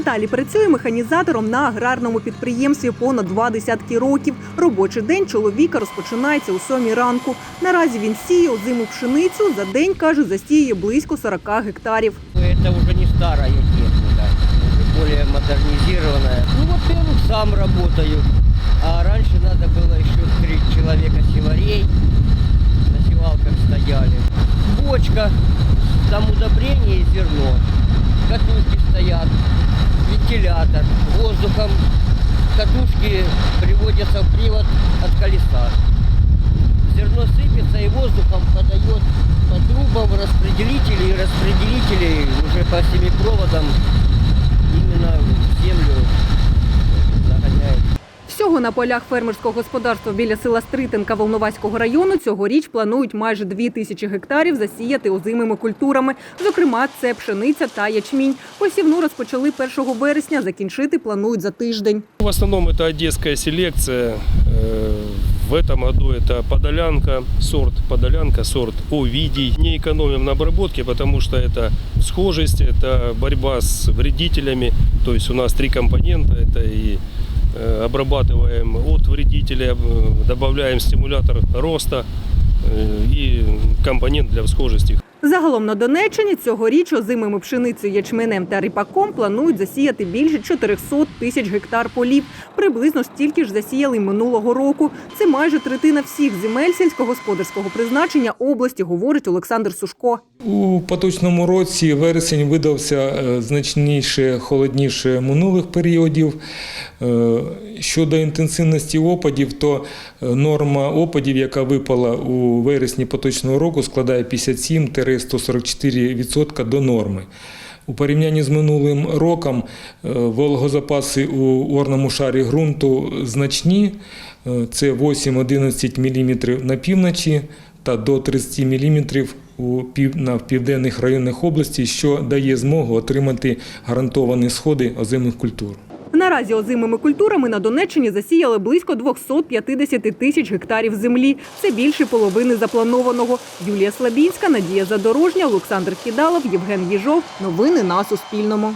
Віталій працює механізатором на аграрному підприємстві понад два десятки років. Робочий день чоловіка розпочинається у сьомій ранку. Наразі він сіє озиму пшеницю. За день каже, засіє близько 40 гектарів. Это уже не старая техника, уже более модернизированная. Ну, во-первых, сам работаю. А раньше надо было еще три человека севарей. На севалках стояли. Бочка, там удобрение и зерно. Катушки стоят, вентилятор. Воздухом катушки приводятся в привод от колеса. Зерно сыпется и воздухом подает по трубам распределители и распределители уже по всеми проводам именно в землю. Всього на полях фермерського господарства біля села Стритинка Волноваського району цьогоріч планують майже дві тисячі гектарів засіяти озимими культурами. Зокрема, це пшениця та ячмінь. Посівну розпочали 1 вересня, закінчити планують за тиждень. В основном это одесская селекция. Э, В этом году это подолянка, сорт подолянка, сорт овидий. Не экономим на обработке, потому что это схожесть, это борьба с вредителями. То есть у нас три компонента. Это и э, обрабатываем от вредителя, э, добавляем стимулятор роста э, и компонент для схожести. Загалом на Донеччині цьогоріч озимими пшеницею, ячменем та ріпаком планують засіяти більше 400 тисяч гектар полів. Приблизно стільки ж засіяли минулого року. Це майже третина всіх земель сільськогосподарського призначення області, говорить Олександр Сушко. У поточному році вересень видався е, значніше холодніше минулих періодів. Е, Щодо інтенсивності опадів, то е, норма опадів, яка випала у вересні поточного року, складає 57-144% до норми. У порівнянні з минулим роком е, вологозапаси у орному шарі ґрунту значні. Е, Це 8-11 мм на півночі та до 30 мм на південних районах області, що дає змогу отримати гарантовані сходи озимих культур. Наразі озимими культурами на Донеччині засіяли близько 250 тисяч гектарів землі. Це більше половини запланованого. Юлія Слабінська, Надія Задорожня, Олександр Кідалов, Євген Єжов. Новини на Суспільному.